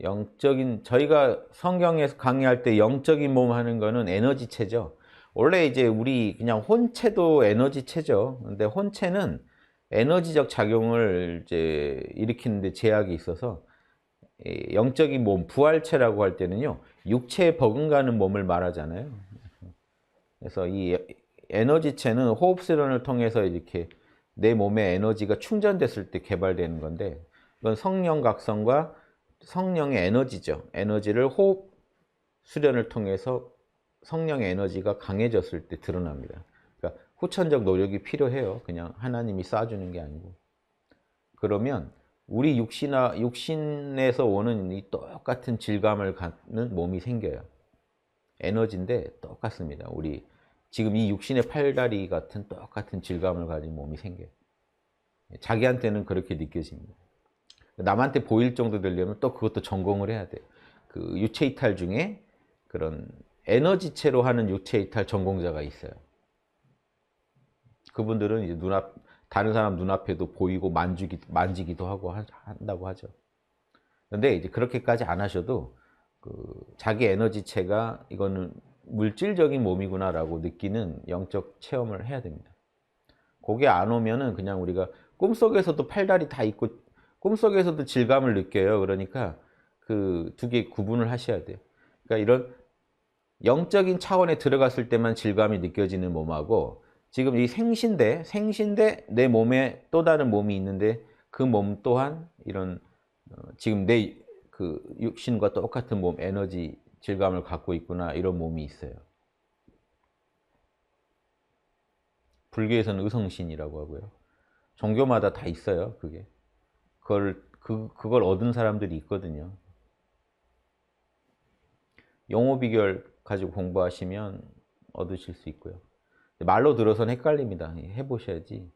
영적인 저희가 성경에서 강의할 때 영적인 몸 하는 거는 에너지체죠. 원래 이제 우리 그냥 혼체도 에너지체죠. 근데 혼체는 에너지적 작용을 이제 일으키는데 제약이 있어서 이 영적인 몸, 부활체라고 할 때는요, 육체에 버금가는 몸을 말하잖아요. 그래서 이 에너지체는 호흡수련을 통해서 이렇게 내 몸에 에너지가 충전됐을 때 개발되는 건데, 이건 성령 각성과 성령의 에너지죠. 에너지를 호흡 수련을 통해서 성령의 에너지가 강해졌을 때 드러납니다. 그러니까 후천적 노력이 필요해요. 그냥 하나님이 쏴주는 게 아니고. 그러면 우리 육신아, 육신에서 오는 이 똑같은 질감을 갖는 몸이 생겨요. 에너지인데 똑같습니다. 우리 지금 이 육신의 팔다리 같은 똑같은 질감을 가진 몸이 생겨요. 자기한테는 그렇게 느껴집니다. 남한테 보일 정도 되려면 또 그것도 전공을 해야 돼요. 그 유체 이탈 중에 그런 에너지체로 하는 유체 이탈 전공자가 있어요. 그분들은 이제 눈앞 다른 사람 눈앞에도 보이고 만지기 만지기도 하고 하- 한다고 하죠. 근데 이제 그렇게까지 안 하셔도 그 자기 에너지체가 이거는 물질적인 몸이구나라고 느끼는 영적 체험을 해야 됩니다. 그게 안 오면은 그냥 우리가 꿈속에서도 팔다리 다 있고 꿈속에서도 질감을 느껴요. 그러니까 그 두 개 구분을 하셔야 돼요. 그러니까 이런 영적인 차원에 들어갔을 때만 질감이 느껴지는 몸하고 지금 이 생신대, 생신대 내 몸에 또 다른 몸이 있는데 그 몸 또한 이런 어, 지금 내 그 육신과 똑같은 몸, 에너지 질감을 갖고 있구나 이런 몸이 있어요. 불교에서는 의성신이라고 하고요. 종교마다 다 있어요. 그게 그걸 그 그걸 얻은 사람들이 있거든요. 용어 비결 가지고 공부하시면 얻으실 수 있고요. 말로 들어서는 헷갈립니다. 해보셔야지.